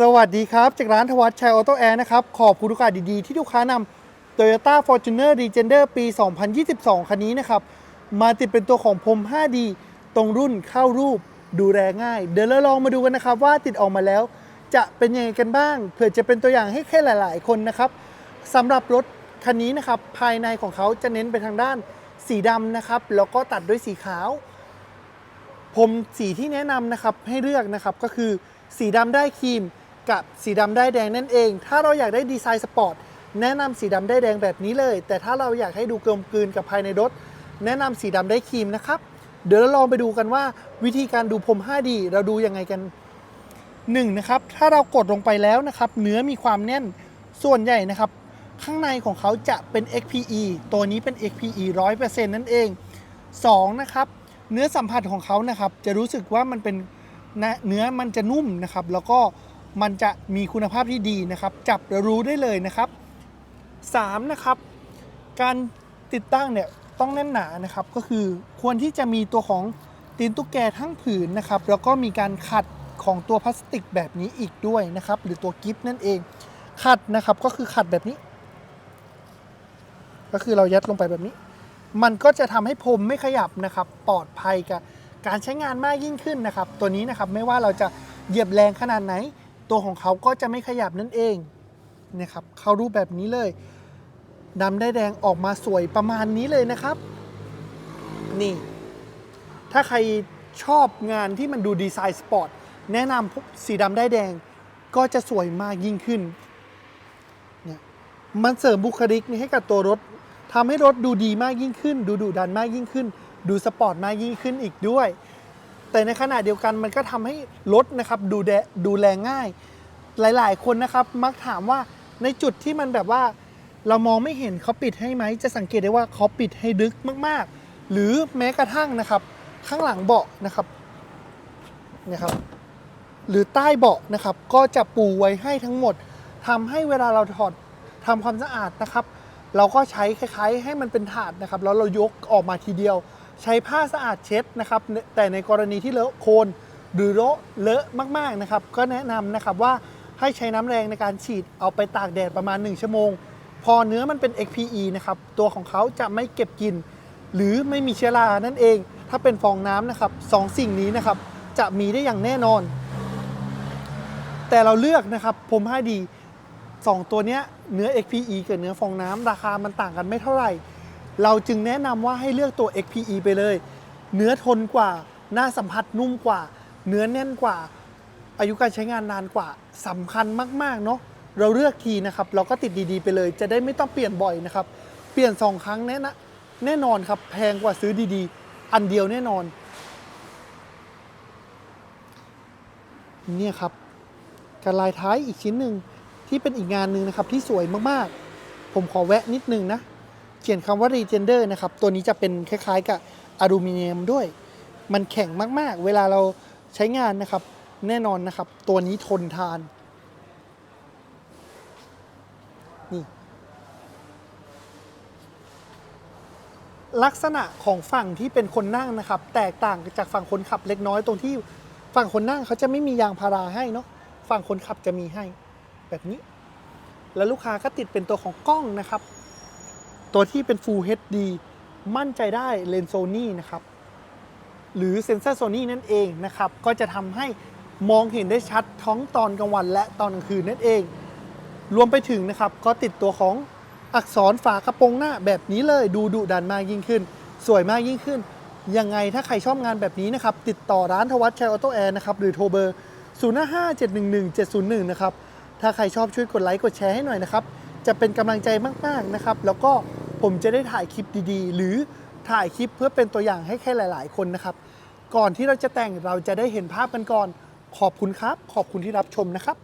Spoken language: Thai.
สวัสดีครับ จากร้านทวัชชัยออโต้แอร์นะครับ ขอบคุณลูกค้าดีๆ ที่ลูกค้านำ Toyota Fortuner Legender ปี 2022 คันนี้นะครับ มาติดเป็นตัวของพรม 5D ตรงรุ่นเข้ารูปดูแลง่าย เดี๋ยวเราลองมาดูกันนะครับว่าติดออกมาแล้ว จะเป็นยังไงกันบ้าง เผื่อจะเป็นตัวอย่างให้แค่หลายๆ คนนะครับสำหรับรถคันนี้นะครับภายในของเขาจะเน้นไปทางด้านสีดำนะครับแล้วก็ตัดด้วยสีขาวผมสีที่แนะนำนะครับให้เลือกนะครับก็คือสีดำได้ครีม กับสีดำได้แดงนั่นเอง ถ้าเราอยากได้ดีไซน์สปอร์ตแนะนำสีดำได้แดงแบบนี้เลย แต่ถ้าเราอยากให้ดูกลมกลืนกับภายในรถแนะนำสีดำได้ครีมนะครับ เดี๋ยวเราลองไปดูกันว่าวิธีการดูพรม 5D เราดูยังไงกัน1นะครับ ถ้าเรากดลงไปแล้วนะครับ เนื้อมีความแน่น ส่วนใหญ่นะครับ ข้างในของเขาจะเป็น XPE ตัวนี้เป็น XPE 100%นั่นเอง 2 นะครับ เนื้อสัมผัสของเขานะครับ จะรู้สึกว่ามันเป็นเนื้อมันจะนุ่มนะครับ แล้วก็ มันจะมีคุณภาพที่ดีนะครับ จับรู้ได้เลยนะครับ 3 นะครับ การติดตั้งเนี่ยต้องแน่นหนานะครับ ก็คือควรที่จะมีตัวของตีนตุ๊กแกทั้งผืนนะครับ แล้วก็มีการขัดของตัวพลาสติกแบบนี้อีกด้วยนะครับ หรือตัวกิฟต์นั่นเอง ขัดนะครับก็คือขัดแบบนี้ ก็คือเรายัดลงไปแบบนี้ มันก็จะทำให้พรมไม่ขยับนะครับ ปลอดภัยกับการใช้งานมากยิ่งขึ้นนะครับ ตัวนี้นะครับไม่ว่าเราจะเหยียบแรงขนาดไหน ตัวของเขาก็จะไม่ขยับนั่นเองนะครับเข้ารูปแบบนี้เลยดำได้แดงออกมาสวยประมาณนี้เลยนะครับ นี่ ถ้าใครชอบงานที่มันดูดีไซน์สปอร์ตแนะนำพวกสีดำได้แดงก็จะสวยมากยิ่งขึ้นเนี่ยมันเสริมบุคลิกนี้ให้กับตัวรถทำให้รถดูดีมากยิ่งขึ้น ดูดุดันมากยิ่งขึ้น ดูสปอร์ตมากยิ่งขึ้นอีกด้วย แต่ในขณะเดียวกันมันก็ทำให้รถนะครับดูแดดูแลง่าย หลายๆ คนนะครับมักถามว่าในจุดที่มันแบบว่า เรามองไม่เห็นเขาปิดให้ไหมจะสังเกตได้ว่าเขาปิดให้ลึกมากๆ หรือแม้กระทั่งนะครับ ข้างหลังเบาะนะครับเนี่ยครับหรือใต้เบาะนะครับก็จะปูไว้ให้ทั้งหมดทำให้เวลาเราถอดทำความสะอาดนะครับ เราก็ใช้คล้าย ๆ ให้มันเป็นถาดนะครับแล้วเรายกออกมาทีเดียว ใช้ผ้าสะอาดเช็ดนะครับ แต่ในกรณีที่เลอะโคลนหรือเลอะเลอะมากๆนะครับ ก็แนะนำนะครับว่าให้ใช้น้ำแรงในการฉีดเอาไปตากแดดประมาณ 1 ชั่วโมง พอเนื้อมันเป็น XPE นะครับ ตัวของเขาจะไม่เก็บกลิ่นหรือไม่มีเชื้อรานั่นเอง ถ้าเป็นฟองน้ำนะครับสองสิ่งนี้นะครับ จะมีได้อย่างแน่นอน แต่เราเลือกนะครับผมให้ดี 2 ตัวเนี้ยเนื้อ XPE กับเนื้อฟองน้ำราคามันต่างกันไม่เท่าไหร่ เราจึงแนะนำว่าให้เลือกตัว XPE ไปเลย เนื้อทนกว่า หน้าสัมผัสนุ่มกว่า เนื้อแน่นกว่า อายุการใช้งานนานกว่าสำคัญมากๆเนาะเราเลือกทีนะครับ เราก็ติดดีๆไปเลย จะได้ไม่ต้องเปลี่ยนบ่อยนะครับ เปลี่ยน 2 ครั้งแน่นะแน่นอนครับ แพงกว่าซื้อดีๆ อันเดียวแน่นอน เนี่ยครับการลายท้ายอีกชิ้นหนึ่งที่เป็นอีกงานหนึ่งนะครับที่สวยมากๆ ผมขอแวะนิดนึงนะ เขียนคำว่า Regender นะครับ ตัวนี้จะเป็นคล้ายๆกับอลูมิเนียมด้วย มันแข็งมากๆ เวลาเราใช้งานนะครับ แน่นอนนะครับ ตัวนี้ทนทาน นี่ ลักษณะของฝั่งที่เป็นคนนั่งนะครับ แตกต่างจากฝั่งคนขับเล็กน้อยตรงที่ฝั่งคนนั่งเขาจะไม่มียางพาราให้เนาะ ฝั่งคนขับจะมีให้ แบบนี้ แล้วลูกค้าก็ติดเป็นตัวของกล้องนะครับ ตัวที่เป็น Full HD มั่นใจได้เลนส์โซนี่นะครับ หรือเซนเซอร์โซนี่นั่นเองนะครับ ก็จะทำให้มองเห็นได้ชัดทั้งตอนกลางวันและตอนกลางคืนนั่นเอง รวมไปถึงนะครับ ก็ติดตัวของอักษรฝากระโปรงหน้าแบบนี้เลยดูดุดันมากยิ่งขึ้น สวยมากยิ่งขึ้น ยังไงถ้าใครชอบงานแบบนี้นะครับ ติดต่อร้านทวัชชัยออโต้แอร์นะครับหรือโทรเบอร์ 0 5 5 7 1 1 7 0 1 นะครับ ถ้าใครชอบช่วยกดไลค์กดแชร์ให้หน่อยนะครับ จะเป็นกำลังใจมาก ๆ นะครับ แล้วก็ ผมจะได้ถ่ายคลิปดีๆ หรือถ่ายคลิปเพื่อเป็นตัวอย่างให้แค่หลาย ๆ คนนะครับ ก่อนที่เราจะแต่งเราจะได้เห็นภาพกันก่อน ขอบคุณครับ ขอบคุณที่รับชมนะครับ